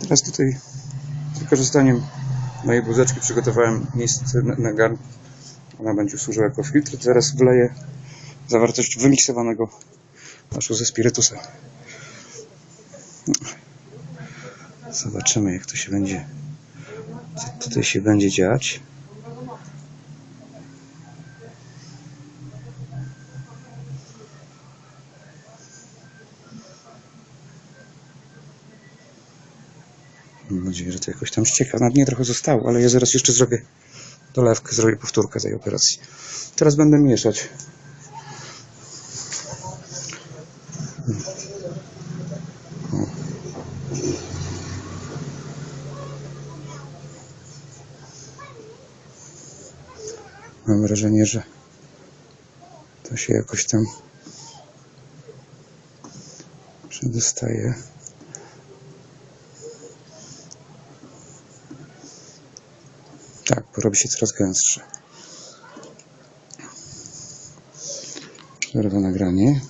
Teraz tutaj wykorzystaniem mojej buzeczki przygotowałem miejsce na, na garn. Ona będzie służyła jako filtr. Zaraz wleję zawartość wymiksowanego naszu ze spirytusem. No. Zobaczymy jak to się będzie co tutaj się będzie dziać. Mam nadzieję, że to jakoś tam ścieka. Na dnie trochę zostało, ale ja zaraz jeszcze zrobię dolewkę, zrobię powtórkę tej operacji. Teraz będę mieszać. Mam wrażenie, że to się jakoś tam przedostaje. Tak, bo robi się coraz gęstsze. Przerwa nagranie.